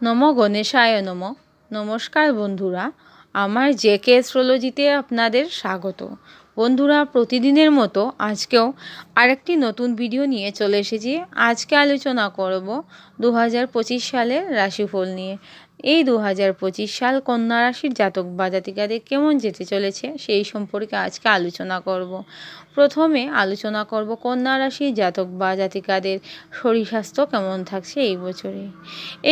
নম গণেশায় নম। নমস্কার বন্ধুরা, আমার জে কে অ্যাস্ট্রোলজিতে আপনাদের স্বাগত। বন্ধুরা, প্রতিদিনের মতো আজকেও আরেকটি নতুন ভিডিও নিয়ে চলে এসেছি। আজকে আলোচনা করব দু হাজার পঁচিশ সালের রাশিফল নিয়ে। এই দু হাজার পঁচিশ সাল কন্যা রাশির জাতক বা জাতিকাদের কেমন যেতে চলেছে সেই সম্পর্কে আজকে আলোচনা করব। প্রথমে আলোচনা করব কন্যা রাশির জাতক বা জাতিকাদের শরীর স্বাস্থ্য কেমন থাকছে এই বছরে।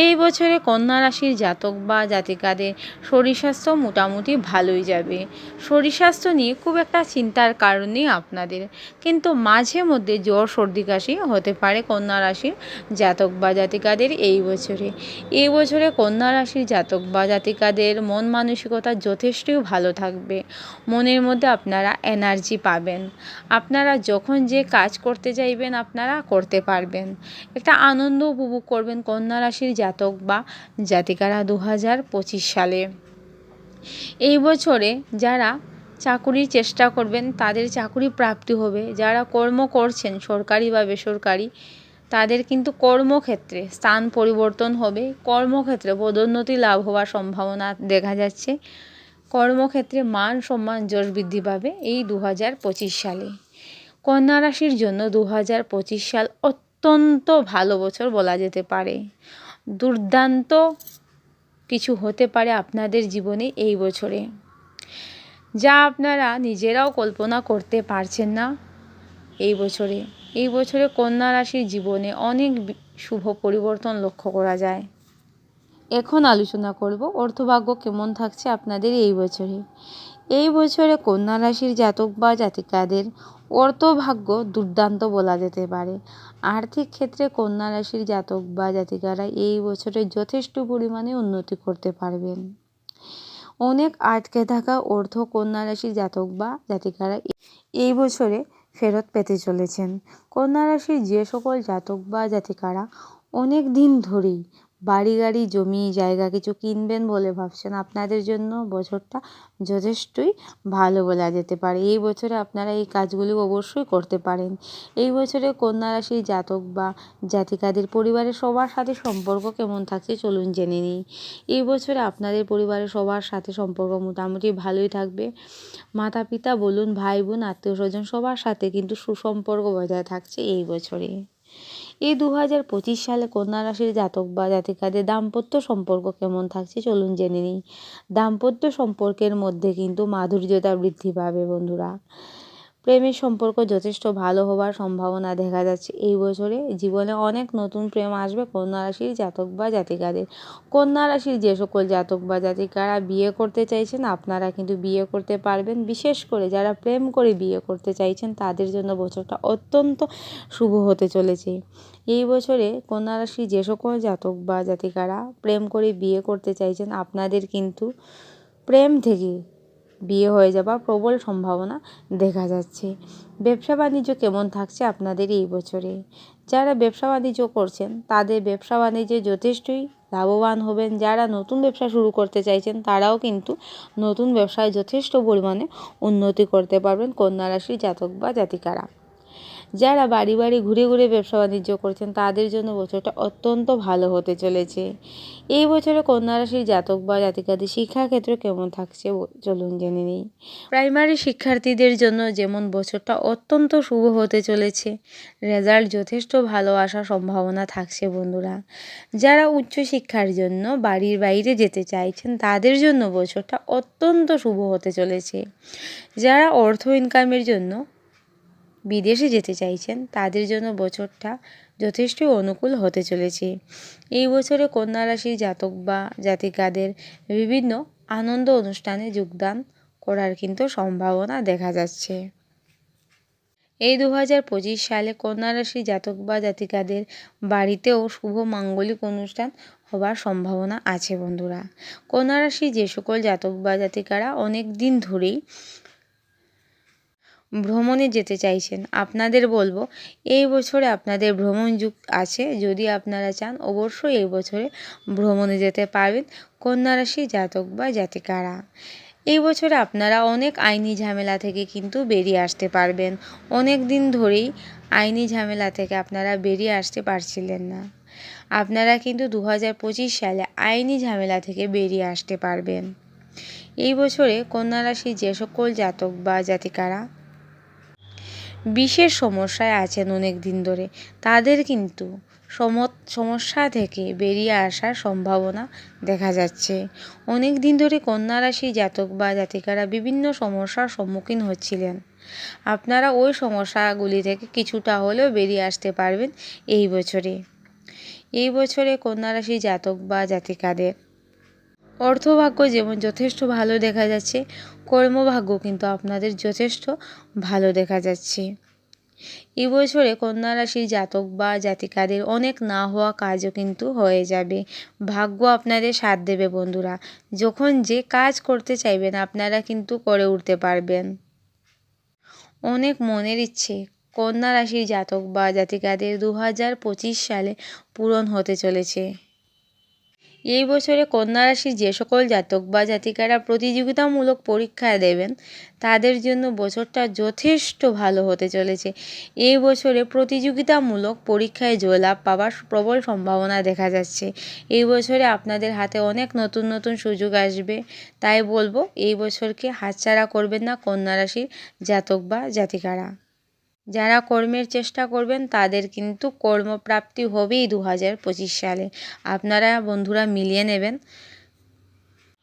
এই বছরে কন্যা রাশির জাতক বা জাতিকাদের শরীর স্বাস্থ্য মোটামুটি ভালোই যাবে। শরীর স্বাস্থ্য নিয়ে খুব একটা চিন্তার কারণ আপনাদের, কিন্তু মাঝে মধ্যে জ্বর, সর্দি, কাশি হতে পারে কন্যা রাশির জাতক বা জাতিকাদের এই বছরে। এই বছরে কন্যা রাশির জাতক বা জাতিকাদের মন মানসিকতা যথেষ্টই ভালো থাকবে। মনের মধ্যে আপনারা এনার্জি পাবেন। আপনারা যখন যে কাজ করতে চাইবেন, আপনারা করতে পারবেন। একটা আনন্দ উপভোগ করবেন কন্যা রাশির জাতক বা জাতিকারা দু হাজার পঁচিশ সালে। এই বছরে যারা চাকুরির চেষ্টা করবেন, তাদের চাকুরি প্রাপ্তি হবে। যারা কর্ম করছেন, সরকারি বা বেসরকারি তাদের কিন্তু কর্মক্ষেত্রে স্থান পরিবর্তন হবে। কর্মক্ষেত্রে পদোন্নতি লাভ হওয়ার সম্ভাবনা দেখা যাচ্ছে। কর্মক্ষেত্রে মান সম্মান যশ বৃদ্ধি পাবে এই দু হাজার পঁচিশ সালে। কন্যা রাশির জন্য দু হাজার পঁচিশ সাল অত্যন্ত ভালো বছর বলা যেতে পারে। দুর্দান্ত কিছু হতে পারে আপনাদের জীবনে এই বছরে। যা আপনারা নিজেরাও কল্পনা করতে পারছেন না এই বছরে। এই বছরে কন্যা রাশির জীবনে অনেক শুভ পরিবর্তন লক্ষ্য করা যায়। এখন আলোচনা করব, অর্থভাগ্য কেমন থাকছে আপনাদের এই বছরে। এই বছরে কন্যা রাশির জাতক বা জাতিকাদের অর্থভাগ্য দুর্দান্ত বলা যেতে পারে। আর্থিক ক্ষেত্রে কন্যা রাশির জাতক বা জাতিকারা এই বছরে যথেষ্ট পরিমাণে উন্নতি করতে পারবেন। অনেক আটকে থাকা অর্থ কন্যা রাশির জাতক বা জাতিকারা এই বছরে ফেরত পেতে চলেছেন। কন্যা রাশির যে সকল জাতক বা জাতিকারা অনেক দিন ধরেই বাড়ি গাড়ি জমি, জায়গা কিছু কিনবেন বলে ভাবছেন, আপনাদের জন্য বছরটা যথেষ্টই ভালো বলা যেতে পারে। এই বছরে আপনারা এই কাজগুলি অবশ্যই করতে পারেন। এই বছরে কন্যা রাশির জাতক বা জাতিকাদের পরিবারের সবার সাথে সম্পর্ক কেমন থাকছে চলুন জেনে নিই। এই বছরে আপনাদের পরিবারের সবার সাথে সম্পর্ক মোটামুটি ভালোই থাকবে। মাতা পিতা বলুন ভাই বোন আত্মীয় স্বজন সবার সাথে কিন্তু সুসম্পর্ক বজায় থাকছে এই বছরে। এই দু হাজার পঁচিশ সালে কন্যা রাশির জাতক বা জাতিকাদের দাম্পত্য সম্পর্ক কেমন থাকছে চলুন জেনে নিই। দাম্পত্য সম্পর্কের মধ্যে কিন্তু মাধুর্যতা বৃদ্ধি পাবে বন্ধুরা। প্রেমের সম্পর্ক যথেষ্ট ভালো হওয়ার সম্ভাবনা দেখা যাচ্ছে। এই বছরে জীবনে অনেক নতুন প্রেম আসবে কন্যা রাশির জাতক বা জাতিকাদের। কন্যা রাশির যে সকল জাতক বা জাতিকারা বিয়ে করতে চাইছেন, আপনারা কিন্তু বিয়ে করতে পারবেন। বিশেষ করে যারা প্রেম করে বিয়ে করতে চাইছেন, তাদের জন্য বছরটা অত্যন্ত শুভ হতে চলেছে। এই বছরে কন্যা রাশির যে সকল জাতক বা জাতিকারা প্রেম করে বিয়ে করতে চাইছেন, আপনাদের কিন্তু প্রেম থেকে বিয়ে হয়ে যাওয়ার প্রবল সম্ভাবনা দেখা যাচ্ছে। ব্যবসা বাণিজ্য কেমন থাকছে আপনাদের এই বছরে? যারা ব্যবসা বাণিজ্য করছেন, তাদের ব্যবসা বাণিজ্যে যথেষ্টই লাভবান হবেন। যারা নতুন ব্যবসা শুরু করতে চাইছেন, তারাও কিন্তু নতুন ব্যবসায় যথেষ্ট পরিমাণে উন্নতি করতে পারবেন। কন্যা রাশির জাতক বা জাতিকারা। যারা বাড়ি বাড়ি ঘুরে ঘুরে ব্যবসা বাণিজ্য করছেন, তাদের জন্য বছরটা অত্যন্ত ভালো হতে চলেছে। এই বছরে কন্যা রাশির জাতক বা জাতিকাদের শিক্ষাক্ষেত্র কেমন থাকছে চলুন জেনে নিই। প্রাইমারি শিক্ষার্থীদের জন্য যেমন বছরটা অত্যন্ত শুভ হতে চলেছে, রেজাল্ট যথেষ্ট ভালো আসার সম্ভাবনা থাকছে বন্ধুরা। যারা উচ্চ শিক্ষার জন্য বাড়ির বাইরে যেতে চাইছেন, তাদের জন্য বছরটা অত্যন্ত শুভ হতে চলেছে। যারা অর্থ ইনকামের জন্য বিদেশে যেতে চাইছেন, তাদের জন্য বছরটা যথেষ্টই অনুকূল হতে চলেছে। এই বছরে কন্যা রাশির জাতক বা জাতিকাদের বিভিন্ন আনন্দ অনুষ্ঠানে যোগদান করার কিন্তু সম্ভাবনা দেখা যাচ্ছে। এই দু হাজার পঁচিশ সালে কন্যা রাশি জাতক বা জাতিকাদের বাড়িতেও শুভ মাঙ্গলিক অনুষ্ঠান হবার সম্ভাবনা আছে বন্ধুরা। কন্যা রাশি যে সকল জাতক বা জাতিকারা অনেক দিন ধরেই ভ্রমণে যেতে চাইছেন, আপনাদের বলব, এই বছরে আপনাদের ভ্রমণ যুগ আছে, যদি আপনারা চান অবশ্যই এই বছরে ভ্রমণে যেতে পারবেন, কন্যা রাশি জাতক বা জাতিকারা। এই বছরে আপনারা অনেক আইনি ঝামেলা থেকে কিন্তু বেরিয়ে আসতে পারবেন, অনেক দিন ধরেই আইনি ঝামেলা থেকে আপনারা বেরিয়ে আসতে পারছিলেন না। আপনারা কিন্তু দু হাজার পঁচিশ সালে আইনি ঝামেলা থেকে বেরিয়ে আসতে পারবেন। এই বছরে কন্যা রাশির যে সকল জাতক বা জাতিকারা বিশেষ সমস্যায় আছেন অনেক দিন ধরে। তাদের কিন্তু সমস্যা থেকে বেরিয়ে আসার সম্ভাবনা দেখা যাচ্ছে। অনেক দিন ধরে কন্যা রাশি জাতক বা জাতিকারা বিভিন্ন সমস্যার সম্মুখীন হচ্ছিলেন। আপনারা ওই সমস্যাগুলি থেকে কিছুটা হলেও বেরিয়ে আসতে পারবেন এই বছরে। এই বছরে কন্যা রাশি জাতক বা জাতিকাদের অর্থভাগ্য যেমন যথেষ্ট ভালো দেখা যাচ্ছে, কর্মভাগ্য কিন্তু আপনাদের যথেষ্ট ভালো দেখা যাচ্ছে। এই বছরে কন্যা রাশির জাতক বা জাতিকাদের অনেক না হওয়া কাজও কিন্তু হয়ে যাবে। ভাগ্য আপনাদের সাথ দেবে বন্ধুরা। যখন যে কাজ করতে চাইবেন, আপনারা কিন্তু করে উঠতে পারবেন। অনেক মনের ইচ্ছে, কন্যা রাশির জাতক বা জাতিকাদের দু হাজার পঁচিশ সালে পূরণ হতে চলেছে। এই বছরে কন্যা রাশির যে সকল জাতক বা জাতিকারা প্রতিযোগিতামূলক পরীক্ষা দেবেন, তাদের জন্য বছরটা যথেষ্ট ভালো হতে চলেছে। এই বছরে প্রতিযোগিতামূলক পরীক্ষায় জয়লাভ পাওয়ার প্রবল সম্ভাবনা দেখা যাচ্ছে। এই বছরে আপনাদের হাতে অনেক নতুন নতুন সুযোগ আসবে। তাই বলব, এই বছরকে হাতছাড়া করবেন না কন্যা রাশির জাতক বা জাতিকারা। যারা কর্মের চেষ্টা করবেন, তাদের কিন্তু কর্মপ্রাপ্তি হবেই দু হাজার পঁচিশ সালে। আপনারা বন্ধুরা মিলিয়ে নেবেন।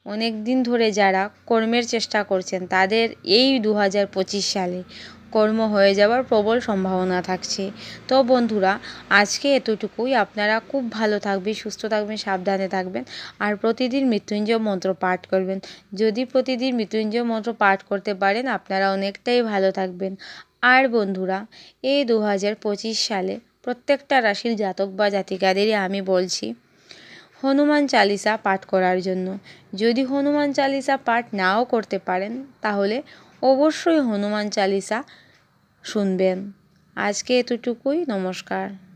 অনেক দিন ধরে যারা কর্মের চেষ্টা করছেন, তাদের এই দু হাজার পঁচিশ সালে কর্ম হয়ে যাওয়ার প্রবল সম্ভাবনা থাকছে। তো বন্ধুরা, আজকে এতটুকুই। আপনারা খুব ভালো থাকবেন, সুস্থ থাকবেন, সাবধানে থাকবেন আর প্রতিদিন মৃত্যুঞ্জয় মন্ত্র পাঠ করবেন। যদি প্রতিদিন মৃত্যুঞ্জয় মন্ত্র পাঠ করতে পারেন, আপনারা অনেকটাই ভালো থাকবেন। আর বন্ধুরা, এই দু হাজার পঁচিশ সালে প্রত্যেকটা রাশির জাতক বা জাতিকাদেরই আমি বলছি, হনুমান চালিসা পাঠ করার জন্য। যদি হনুমান চালিসা পাঠ নাও করতে পারেন, তাহলে অবশ্যই হনুমান চালিসা শুনবেন। আজকে এতটুকুই, নমস্কার।